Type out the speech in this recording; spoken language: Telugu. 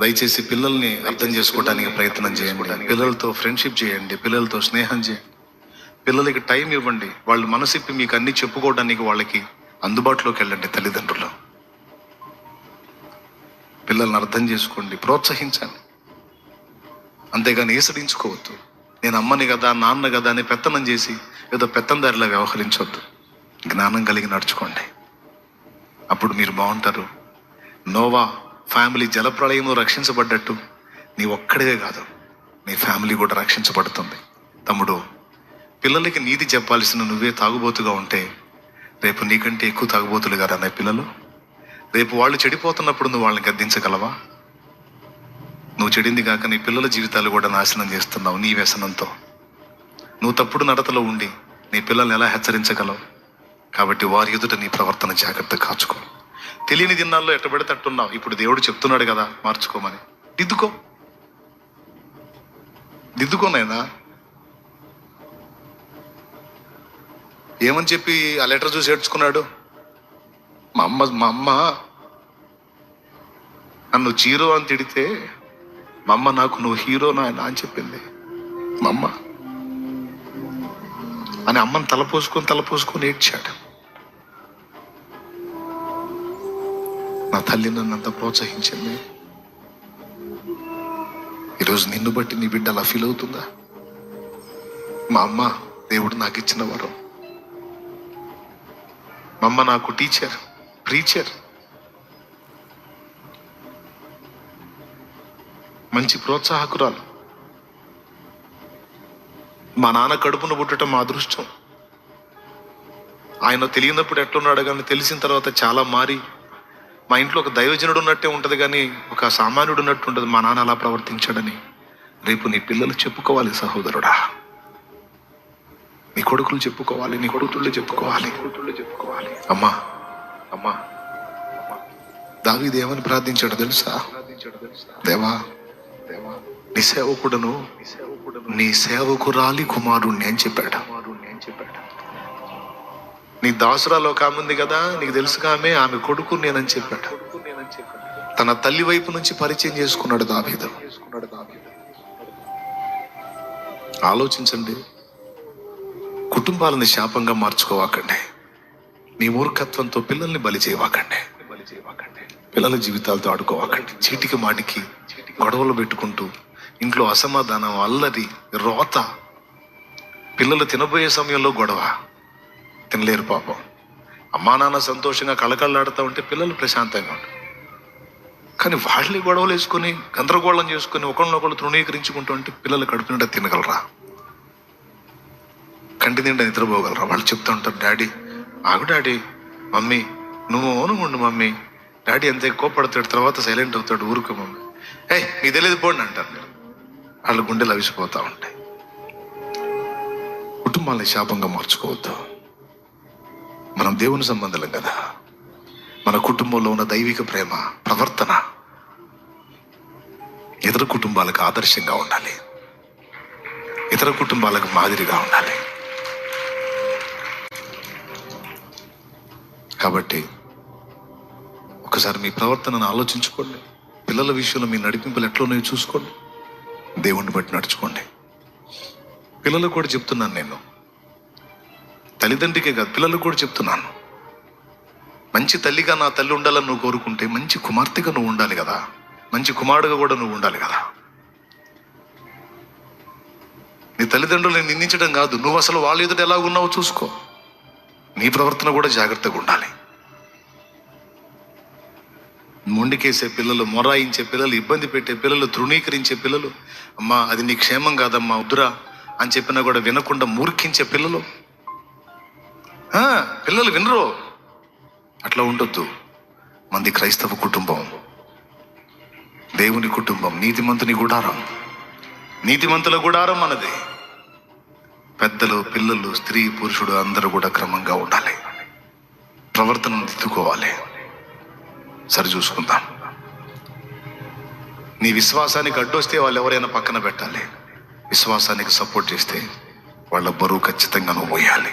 దయచేసి పిల్లల్ని అర్థం చేసుకోవడానికి ప్రయత్నం చేయండి. పిల్లలతో ఫ్రెండ్షిప్ చేయండి. పిల్లలతో స్నేహం చేయండి. పిల్లలకి టైం ఇవ్వండి. వాళ్ళు మనసిప్పి మీకు అన్ని చెప్పుకోవడానికి వాళ్ళకి అందుబాటులోకి వెళ్ళండి తల్లిదండ్రులు. పిల్లల్ని అర్థం చేసుకోండి. ప్రోత్సహించండి. అంతేగాని ఏసడించుకోవద్దు. నేను అమ్మని కదా నాన్న కదా అని పెత్తనం చేసి ఏదో పెత్తందారిలా వ్యవహరించవద్దు జ్ఞానం కలిగి నడుచుకోండి. అప్పుడు మీరు బాగుంటారు. నోవా ఫ్యామిలీ జలప్రళయంలో రక్షించబడ్డట్టు నీ ఒక్కడివే కాదు నీ ఫ్యామిలీ కూడా రక్షించబడుతుంది. తమ్ముడు పిల్లలకి నీతి చెప్పాల్సిన నువ్వే తాగుబోతుగా ఉంటే రేపు నీకంటే ఎక్కువ తాగుబోతులు కదా అనే పిల్లలు? రేపు వాళ్ళు చెడిపోతున్నప్పుడు నువ్వు వాళ్ళని గద్దించగలవా? నువ్వు చెడింది కాక నీ పిల్లల జీవితాలు కూడా నాశనం చేస్తున్నావు నీ వ్యసనంతో. నువ్వు తప్పుడు నడతలో ఉండి నీ పిల్లల్ని ఎలా హెచ్చరించగలవు? కాబట్టి వారి ఎదుట నీ ప్రవర్తన జాగ్రత్త కాచుకో. తెలియని దినాల్లో ఎట్టబెడితే అట్టున్నావు ఇప్పుడు దేవుడు చెప్తున్నాడు కదా మార్చుకోమని. దిద్దుకో. దిద్దుకోనైనా ఏమని చెప్పి ఆ లెటర్ చూసి ఏడ్చుకున్నాడు? మా అమ్మ మా అమ్మ నన్ను జీరో అని తిడితే మా అమ్మ నాకు నువ్వు హీరో నాయన అని చెప్పింది. మా అమ్మ. అని అమ్మని తలపోసుకొని తలపోసుకొని ఏడ్చాడు. నా తల్లి నన్ను అంత ప్రోత్సహించింది. ఈరోజు నిన్ను బట్టి నీ బిడ్డ అలా ఫీల్ అవుతుందా? మా అమ్మ దేవుడు నాకు ఇచ్చిన వరం. మా అమ్మ నాకు టీచర్ ప్రీచర్. మంచి ప్రోత్సాహకురాలు. మా నాన్న కడుపును పుట్టడం మా అదృష్టం. ఆయన తెలియనప్పుడు ఎట్లున్నాడు కానీ తెలిసిన తర్వాత చాలా మారి మా ఇంట్లో ఒక దైవజనుడు ఉన్నట్టే ఉంటుంది కానీ ఒక సామాన్యుడు ఉన్నట్టు ఉంటుంది. మా నాన్న అలా ప్రవర్తించాడని. రేపు నీ పిల్లలు చెప్పుకోవాలి సహోదరుడా. నీ కొడుకులు చెప్పుకోవాలి నీ కొడుకులు చెప్పుకోవాలి. కొడుకులు చెప్పుకోవాలి అమ్మా అమ్మా. దావి దేవని ప్రార్థించాడు తెలుసా? దేవా దేవా నీ సేవకుడను నీ సేవకురాలి కుమారుణ్ణి అని చెప్పాడు. నీ దాసురాలు ఒక ఆమె ఉంది కదా నీకు తెలుసు ఆమె ఆమె కొడుకు నేనని చెప్పాడు. తన తల్లి వైపు నుంచి పరిచయం చేసుకున్నాడు దావీదు. ఆలోచించండి కుటుంబాలను శాపంగా మార్చుకోవాకండి. మీ మూర్ఖత్వంతో పిల్లల్ని బలి చేయవాకండి. పిల్లల జీవితాలతో ఆడుకోవాకండి. చీటికి మాటికి గొడవలు పెట్టుకుంటూ ఇంట్లో అసమాధానం అల్లరి రోత పిల్లలు తినబోయే సమయంలో గొడవ. తినలేరు పాపం. అమ్మా నాన్న సంతోషంగా కళకళలాడుతూ ఉంటే పిల్లలు ప్రశాంతంగా ఉంటారు. కానీ వాళ్ళని గొడవలు వేసుకొని గందరగోళం చేసుకొని ఒకళ్ళనొకళ్ళు తృణీకరించుకుంటూ ఉంటే పిల్లలు కడుపు నిండా తినగలరా? కంటి నిండా నిద్రపోగలరా? వాళ్ళు చెప్తూ ఉంటారు డాడీ ఆగు డాడీ మమ్మీ నువ్వు మౌనంగా మమ్మీ. డాడీ అంతే పడతాడు తర్వాత సైలెంట్ అవుతాడు ఊరుకో మమ్మీ. ఏ మీకు తెలియదు పోండి అంటారు మీరు. వాళ్ళ గుండెలు అవిసిపోతూ ఉంటాయి. కుటుంబాలని శాపంగా మార్చుకోవద్దు. మనం దేవుని సంబంధం కదా. మన కుటుంబంలో ఉన్న దైవిక ప్రేమ ప్రవర్తన ఇతర కుటుంబాలకు ఆదర్శంగా ఉండాలి. ఇతర కుటుంబాలకు మాదిరిగా ఉండాలి. కాబట్టి ఒకసారి మీ ప్రవర్తనను ఆలోచించుకోండి. పిల్లల విషయంలో మీ నడిపింపులు ఎట్లున్నాయో చూసుకోండి. దేవుణ్ణి బట్టి నడుచుకోండి. పిల్లలకు కూడా చెప్తున్నాను నేను. తల్లిదండ్రికే కాదు పిల్లలకు కూడా చెప్తున్నాను. మంచి తల్లిగా నా తల్లి ఉండాలని నువ్వు కోరుకుంటే మంచి కుమార్తెగా నువ్వు ఉండాలి కదా. మంచి కుమారుడుగా కూడా నువ్వు ఉండాలి కదా. నీ తల్లిదండ్రులను నిందించడం కాదు నువ్వు అసలు వాళ్ళ ఎదుట ఎలా ఉన్నావో చూసుకో. నీ ప్రవర్తన కూడా జాగ్రత్తగా ఉండాలి. మొండికేసే పిల్లలు మొరాయించే పిల్లలు ఇబ్బంది పెట్టే పిల్లలు తృణీకరించే పిల్లలు అమ్మా అది నీ క్షేమం కాదమ్మా వద్దురా అని చెప్పినా కూడా వినకుండా మూర్ఖించే పిల్లలు పిల్లలు వినరు. అట్లా ఉండొద్దు. మంది క్రైస్తవ కుటుంబం. దేవుని కుటుంబం నీతిమంతుని గుడారం. నీతిమంతుల గుడారం మనది. పెద్దలు పిల్లలు స్త్రీ పురుషుడు అందరూ కూడా క్రమంగా ఉండాలి. ప్రవర్తనను దిద్దుకోవాలి. సరి చూసుకుందాం. నీ విశ్వాసానికి అడ్డొస్తే వాళ్ళు ఎవరైనా పక్కన పెట్టాలి. విశ్వాసానికి సపోర్ట్ చేస్తే వాళ్ళ బరువు ఖచ్చితంగా నువ్వు పోయాలి.